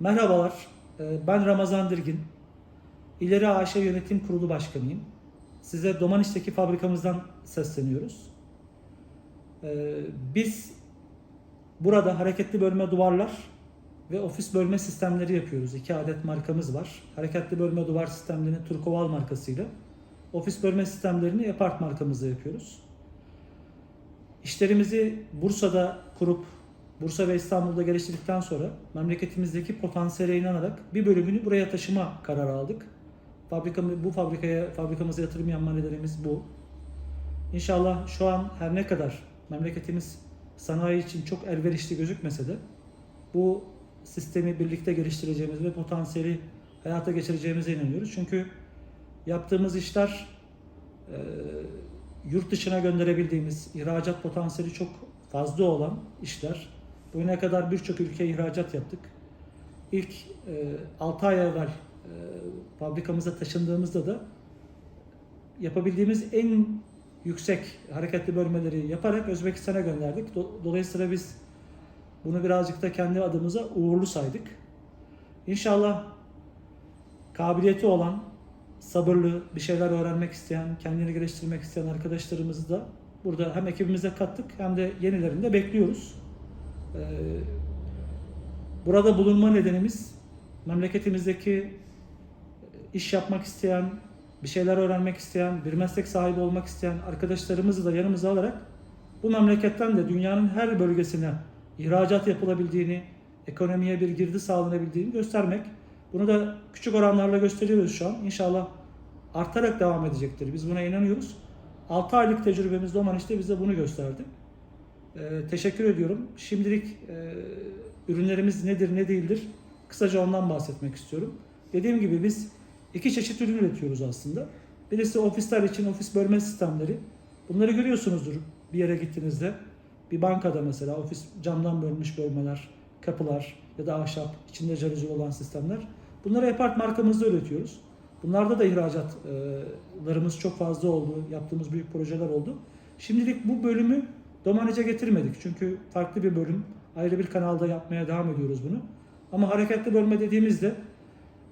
Merhabalar, e, ben Ramazan Dirgin. İleri AŞ Yönetim Kurulu Başkanıyım. Size Domaniş'teki fabrikamızdan sesleniyoruz. E, Biz burada hareketli bölme duvarlar ve ofis bölme sistemleri yapıyoruz. İki adet markamız var. Hareketli bölme duvar sistemlerini Turkoval markasıyla, ofis bölme sistemlerini Epart markamızla yapıyoruz. İşlerimizi Bursa'da kurup Bursa ve İstanbul'da geliştirdikten sonra memleketimizdeki potansiyele inanarak bir bölümünü buraya taşıma kararı aldık. Fabrikamı, bu fabrikaya fabrikamıza yatırım yapma nedenimiz bu. İnşallah şu an her ne kadar memleketimiz sanayi için çok elverişli gözükmese de bu sistemi birlikte geliştireceğimiz ve potansiyeli hayata geçireceğimize inanıyoruz. Çünkü yaptığımız işler e, yurt dışına gönderebildiğimiz, ihracat potansiyeli çok fazla olan işler. Bugüne kadar birçok ülkeye ihracat yaptık. İlk e, 6 ay evvel e, fabrikamıza taşındığımızda da yapabildiğimiz en yüksek hareketli bölmeleri yaparak Özbekistan'a gönderdik. Do- Dolayısıyla biz bunu birazcık da kendi adımıza uğurlu saydık. İnşallah kabiliyeti olan, sabırlı, bir şeyler öğrenmek isteyen, kendini geliştirmek isteyen arkadaşlarımızı da burada hem ekibimize kattık hem de yenilerini de bekliyoruz. Ee, Burada bulunma nedenimiz memleketimizdeki iş yapmak isteyen, bir şeyler öğrenmek isteyen, bir meslek sahibi olmak isteyen arkadaşlarımızı da yanımıza alarak bu memleketten de dünyanın her bölgesine ihracat yapılabildiğini, ekonomiye bir girdi sağlanabildiğini göstermek. Bunu da küçük oranlarla gösteriyoruz şu an. İnşallah artarak devam edecektir. Biz buna inanıyoruz. 6 aylık tecrübemiz Doman işte bize bunu gösterdi. Ee, teşekkür ediyorum. Şimdilik e, ürünlerimiz nedir ne değildir kısaca ondan bahsetmek istiyorum. Dediğim gibi biz iki çeşit ürün üretiyoruz aslında. Birisi ofisler için ofis bölme sistemleri. Bunları görüyorsunuzdur bir yere gittiğinizde. Bir bankada mesela ofis camdan bölmüş bölmeler, kapılar ya da ahşap içinde jaluzi olan sistemler. Bunları Epart markamızda üretiyoruz. Bunlarda da ihracatlarımız çok fazla oldu. Yaptığımız büyük projeler oldu. Şimdilik bu bölümü Domanice getirmedik. Çünkü farklı bir bölüm. Ayrı bir kanalda yapmaya devam ediyoruz bunu. Ama hareketli bölme dediğimizde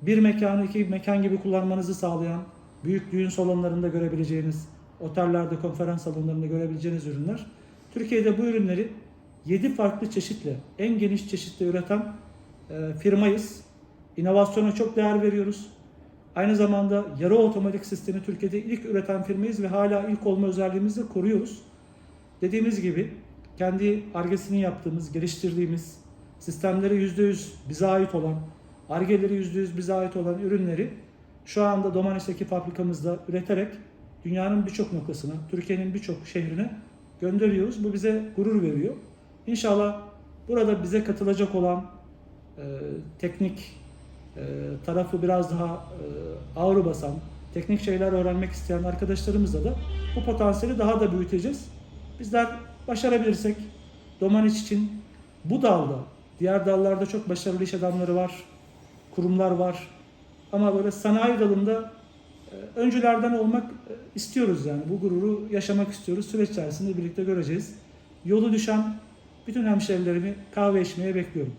bir mekanı iki mekan gibi kullanmanızı sağlayan, büyük düğün salonlarında görebileceğiniz, otellerde, konferans salonlarında görebileceğiniz ürünler. Türkiye'de bu ürünleri 7 farklı çeşitle, en geniş çeşitle üreten e, firmayız. İnovasyona çok değer veriyoruz. Aynı zamanda yarı otomatik sistemi Türkiye'de ilk üreten firmayız ve hala ilk olma özelliğimizi koruyoruz. Dediğimiz gibi kendi argesini yaptığımız, geliştirdiğimiz sistemleri %100 bize ait olan, argeleri %100 bize ait olan ürünleri şu anda Domanes'teki fabrikamızda üreterek dünyanın birçok noktasına, Türkiye'nin birçok şehrine gönderiyoruz. Bu bize gurur veriyor. İnşallah burada bize katılacak olan e, teknik e, tarafı biraz daha e, ağır basan, teknik şeyler öğrenmek isteyen arkadaşlarımızla da bu potansiyeli daha da büyüteceğiz. Bizler başarabilirsek Domaniç için bu dalda, diğer dallarda çok başarılı iş adamları var, kurumlar var. Ama böyle sanayi dalında e, öncülerden olmak e, istiyoruz yani. Bu gururu yaşamak istiyoruz. Süreç içerisinde birlikte göreceğiz. Yolu düşen bütün hemşerilerimi kahve içmeye bekliyorum.